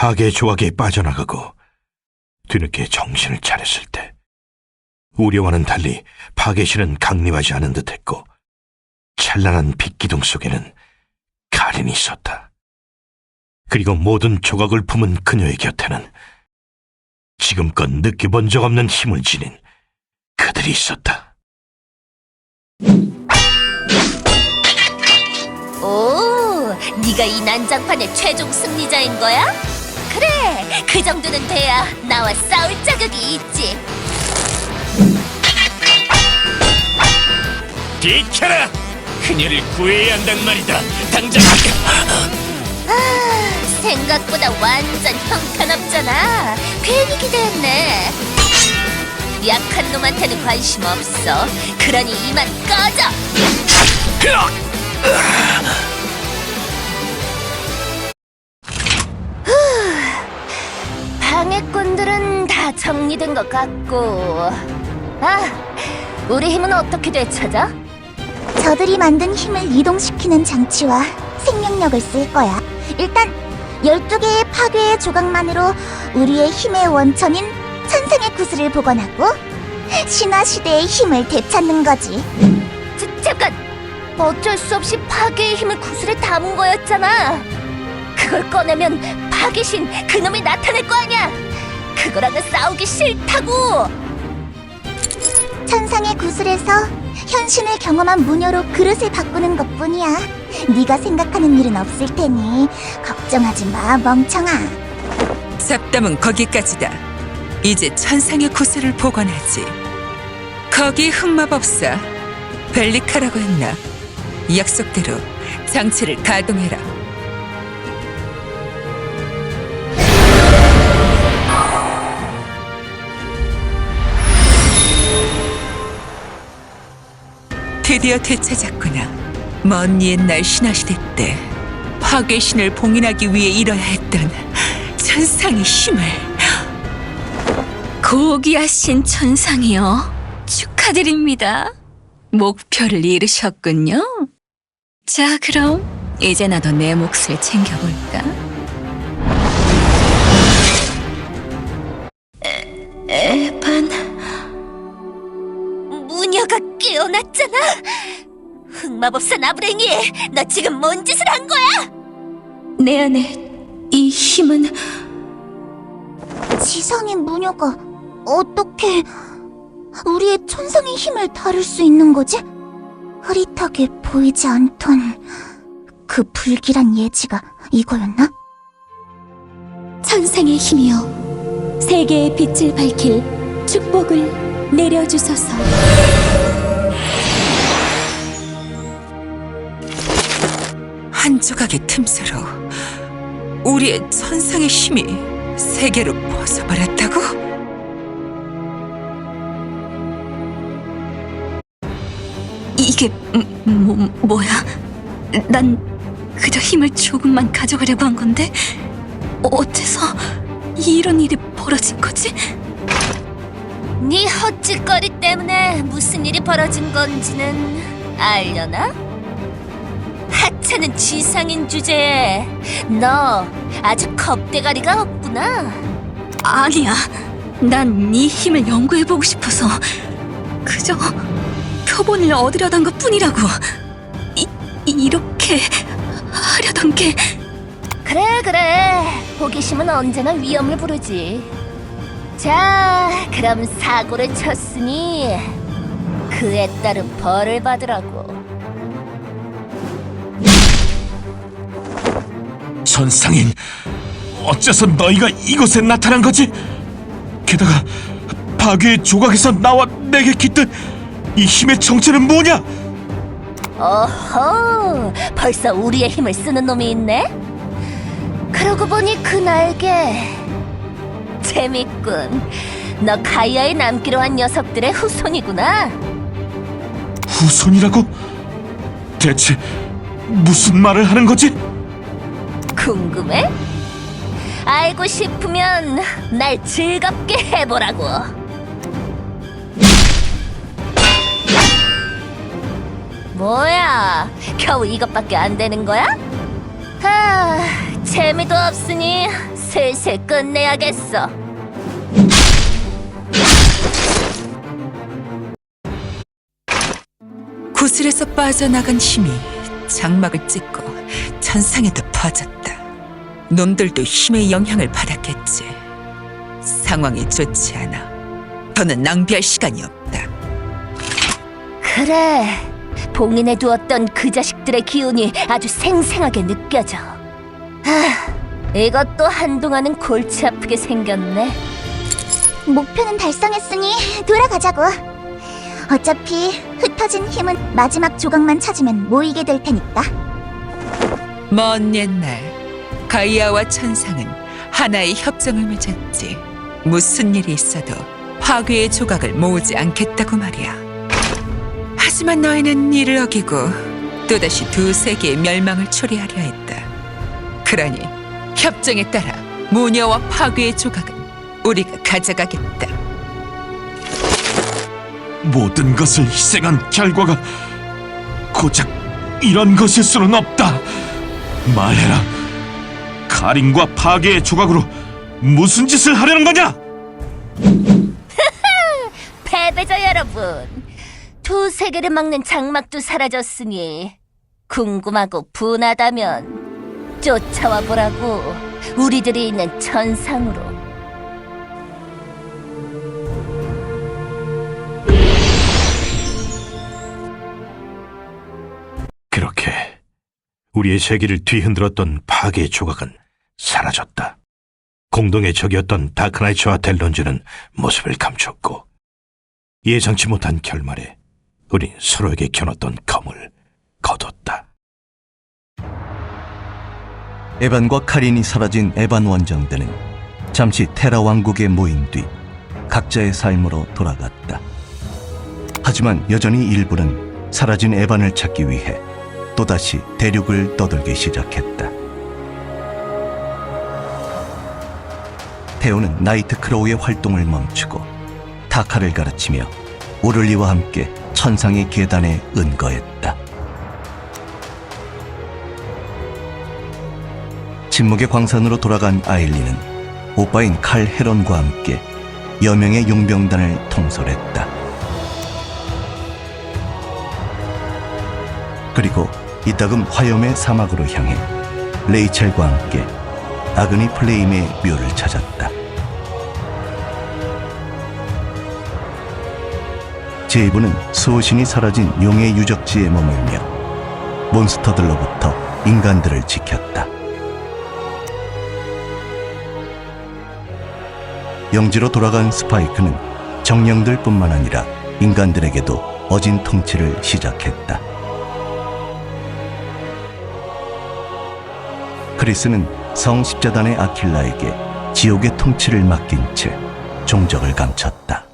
파괴 조각에 빠져나가고 뒤늦게 정신을 차렸을 때 우려와는 달리 파괴신은 강림하지 않은 듯했고 찬란한 빛기둥 속에는 가린이 있었다. 그리고 모든 조각을 품은 그녀의 곁에는 지금껏 느껴본 적 없는 힘을 지닌 그들이 있었다. 오, 네가 이 난장판의 최종 승리자인 거야? 그래, 그 정도는 돼야 나와 싸울 자격이 있지. 비켜라! 그녀를 구해야 한단 말이다. 당장 아, 생각보다 완전 형편없잖아. 괜히 기대했네. 약한 놈한테는 관심 없어. 그러니 이만 꺼져. 다 정리된 것 같고. 아, 우리 힘은 어떻게 되찾아? 저들이 만든 힘을 이동시키는 장치와 생명력을 쓸 거야. 일단 12개의 파괴의 조각만으로 우리의 힘의 원천인 천상의 구슬을 복원하고 신화 시대의 힘을 되찾는 거지. 자, 잠깐! 어쩔 수 없이 파괴의 힘을 구슬에 담은 거였잖아. 그걸 꺼내면 파괴신 그놈이 나타날 거 아니야. 그거랑은 싸우기 싫다고. 천상의 구슬에서 현신을 경험한 무녀로 그릇을 바꾸는 것뿐이야. 네가 생각하는 일은 없을 테니 걱정하지 마, 멍청아. 잡담은 거기까지다. 이제 천상의 구슬을 복원하지. 거기 흑마법사 벨리카라고 했나? 약속대로 장치를 가동해라. 드디어 되찾았구나. 먼 옛날 신화시대 때 파괴 신을 봉인하기 위해 일어야 했던 천상의 힘을 고귀하신 천상이요. 축하드립니다. 목표를 이루셨군요. 자, 그럼 이제 나도 내 몫을 챙겨볼까? 흑마법사 나부랭이, 너 지금 뭔 짓을 한 거야? 내 안에 이 힘은 지상의 무녀가 어떻게 우리의 천상의 힘을 다룰 수 있는 거지? 흐릿하게 보이지 않던 그 불길한 예지가 이거였나? 천상의 힘이여 세계의 빛을 밝힐 축복을 내려주소서. 한 조각의 틈새로 우리의 천상의 힘이 세계로 벗어버렸다고? 이게 뭐, 뭐야? 난 그저 힘을 조금만 가져가려고 한 건데 어째서 이런 일이 벌어진 거지? 네 헛짓거리 때문에 무슨 일이 벌어진 건지는 알려나? 하찮은 지상인 주제에 너 아주 겁대가리가 없구나. 아니야. 난 네 힘을 연구해보고 싶어서 그저 표본을 얻으려던 것 뿐이라고. 이, 이렇게 하려던 게 그래 그래 호기심은 언제나 위험을 부르지 자 그럼 사고를 쳤으니 그에 따른 벌을 받으라고 전상인, 어째서 너희가 이곳에 나타난 거지? 게다가 파괴의 조각에서 나와 내게 깃든 이 힘의 정체는 뭐냐? 어허 벌써 우리의 힘을 쓰는 놈이 있네 그러고 보니 그 날개 재밌군 너 가이아에 남기로 한 녀석들의 후손이구나 후손이라고? 대체 무슨 말을 하는 거지? 궁금해? 알고 싶으면 날 즐겁게 해보라고. 뭐야? 겨우 이것밖에 안 되는 거야? 하, 재미도 없으니 슬슬 끝내야겠어. 구슬에서 빠져나간 힘이 장막을 찢고 천상에도 퍼졌다. 놈들도 힘의 영향을 받았겠지. 상황이 좋지 않아. 더는 낭비할 시간이 없다. 그래. 봉인해 두었던 그 자식들의 기운이 아주 생생하게 느껴져. 아, 이것도 한동안은 골치 아프게 생겼네. 목표는 달성했으니 돌아가자고. 어차피 흩어진 힘은 마지막 조각만 찾으면 모이게 될 테니까. 먼 옛날 가이아와 천상은 하나의 협정을 맺었지. 무슨 일이 있어도 파괴의 조각을 모으지 않겠다고 말이야. 하지만 너희는 이를 어기고 또다시 두 세계의 멸망을 초래하려 했다. 그러니 협정에 따라 모녀와 파괴의 조각은 우리가 가져가겠다. 모든 것을 희생한 결과가 고작 이런 것일 수는 없다. 말해라. 카린과 파괴의 조각으로 무슨 짓을 하려는 거냐? 패배자 여러분, 두 세계를 막는 장막도 사라졌으니 궁금하고 분하다면 쫓아와 보라고 우리들이 있는 천상으로. 우리의 세계를 뒤흔들었던 파괴의 조각은 사라졌다. 공동의 적이었던 다크나이츠와 델론즈는 모습을 감췄고 예상치 못한 결말에 우린 서로에게 겨눴던 검을 거뒀다. 에반과 카린이 사라진 에반 원정대는 잠시 테라 왕국에 모인 뒤 각자의 삶으로 돌아갔다. 하지만 여전히 일부는 사라진 에반을 찾기 위해 또다시 대륙을 떠돌기 시작했다. 테오는 나이트 크로우의 활동을 멈추고 타카를 가르치며 오를리와 함께 천상의 계단에 은거했다. 침묵의 광산으로 돌아간 아일리는 오빠인 칼 헤론과 함께 여명의 용병단을 통솔했다. 그리고 이따금 화염의 사막으로 향해 레이첼과 함께 아그니 플레임의 묘를 찾았다. 제이브는 수호신이 사라진 용의 유적지에 머물며 몬스터들로부터 인간들을 지켰다. 영지로 돌아간 스파이크는 정령들뿐만 아니라 인간들에게도 어진 통치를 시작했다. 크리스는 성 십자단의 아킬라에게 지옥의 통치를 맡긴 채 종적을 감췄다.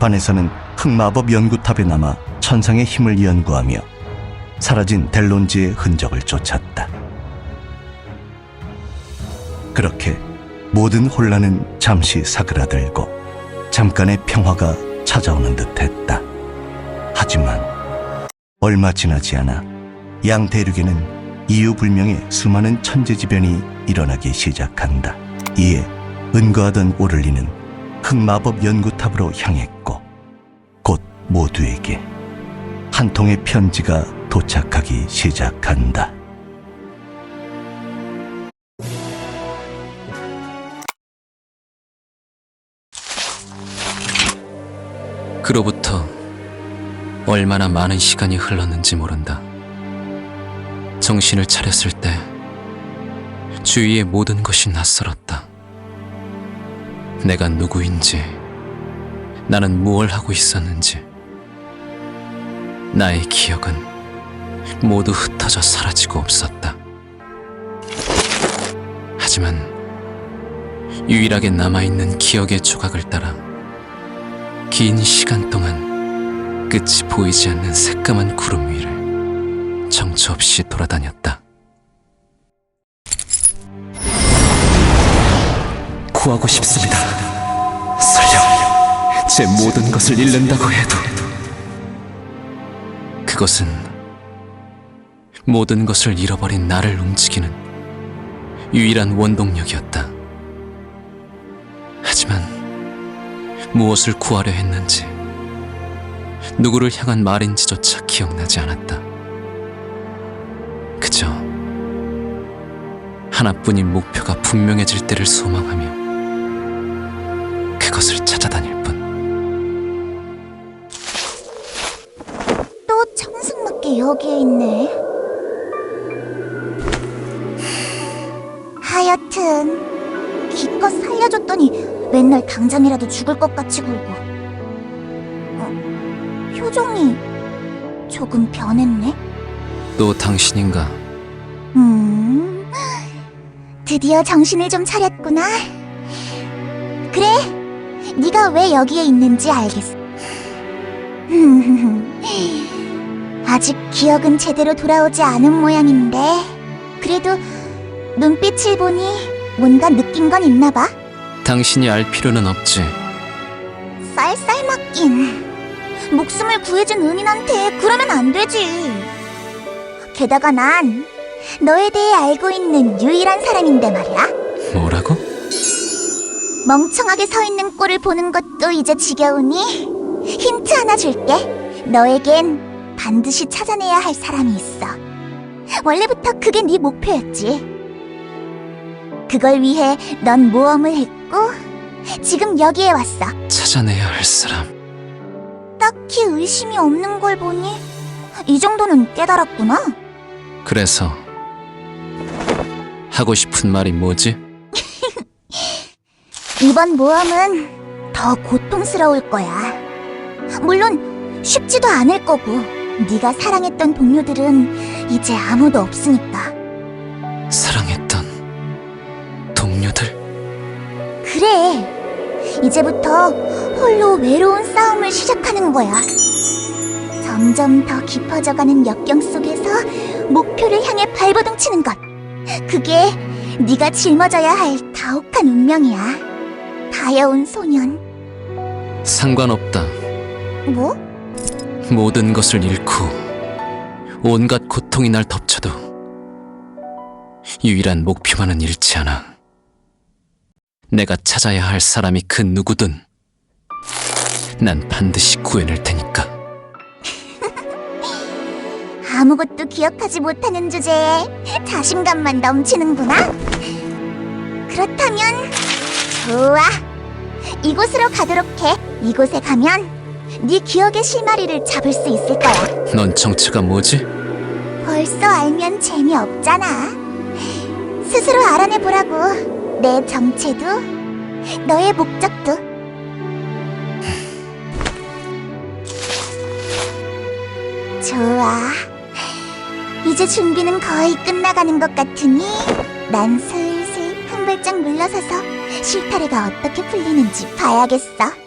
반에서는 흑마법 연구탑에 남아 천상의 힘을 연구하며 사라진 델론즈의 흔적을 쫓았다. 그렇게 모든 혼란은 잠시 사그라들고 잠깐의 평화가 찾아오는 듯 했다. 하지만 얼마 지나지 않아 양 대륙에는 이유 불명의 수많은 천재지변이 일어나기 시작한다. 이에 은거하던 오를리는 흑마법 연구탑으로 향했고 곧 모두에게 한 통의 편지가 도착하기 시작한다. 그로부터 얼마나 많은 시간이 흘렀는지 모른다. 정신을 차렸을 때 주위의 모든 것이 낯설었다. 내가 누구인지, 나는 무엇을 하고 있었는지, 나의 기억은 모두 흩어져 사라지고 없었다. 하지만 유일하게 남아있는 기억의 조각을 따라 긴 시간 동안 끝이 보이지 않는 새까만 구름 위를 정처 없이 돌아다녔다. 구하고 싶습니다. 설령 제 모든 것을 잃는다고 해도 그것은 모든 것을 잃어버린 나를 움직이는 유일한 원동력이었다. 하지만 무엇을 구하려 했는지 누구를 향한 말인지조차 기억나지 않았다. 그저 하나뿐인 목표가 분명해질 때를 소망하며 그것을 찾아다닐 뿐. 또 청승맞게 여기에 있네. 하여튼 기껏 살려줬더니 맨날 당장이라도 죽을 것 같이 굴고. 어, 표정이 조금 변했네. 또 당신인가? 음, 드디어 정신을 좀 차렸구나. 그래, 네가 왜 여기에 있는지 알겠어. 아직 기억은 제대로 돌아오지 않은 모양인데, 그래도 눈빛을 보니 뭔가 느낀 건 있나 봐. 당신이 알 필요는 없지. 쌀쌀 맞긴. 목숨을 구해준 은인한테 그러면 안 되지. 게다가 난 너에 대해 알고 있는 유일한 사람인데 말이야. 뭐라고? 멍청하게 서 있는 꼴을 보는 것도 이제 지겨우니 힌트 하나 줄게. 너에겐 반드시 찾아내야 할 사람이 있어. 원래부터 그게 네 목표였지. 그걸 위해 넌 모험을 했고 지금 여기에 왔어. 찾아내야 할 사람. 딱히 의심이 없는 걸 보니 이 정도는 깨달았구나. 그래서 하고 싶은 말이 뭐지? 이번 모험은 더 고통스러울 거야. 물론 쉽지도 않을 거고 네가 사랑했던 동료들은 이제 아무도 없으니까. 사랑했던 동료들. 그래. 이제부터 홀로 외로운 싸움을 시작하는 거야. 점점 더 깊어져가는 역경 속에서 목표를 향해 발버둥 치는 것. 그게 네가 짊어져야 할 가혹한 운명이야. 다여운 소년. 상관없다. 뭐? 모든 것을 잃고 온갖 고통이 날 덮쳐도 유일한 목표만은 잃지 않아. 내가 찾아야 할 사람이 그 누구든 난 반드시 구해낼 테니까. 아무것도 기억하지 못하는 주제에 자신감만 넘치는구나. 그렇다면 좋아. 이곳으로 가도록 해. 이곳에 가면 네 기억의 실마리를 잡을 수 있을 거야. 넌 정체가 뭐지? 벌써 알면 재미없잖아. 스스로 알아내 보라고. 내 정체도, 너의 목적도. 좋아. 이제 준비는 거의 끝나가는 것 같으니 난 슬슬 한 발짝 물러서서 실타래가 어떻게 풀리는지 봐야겠어.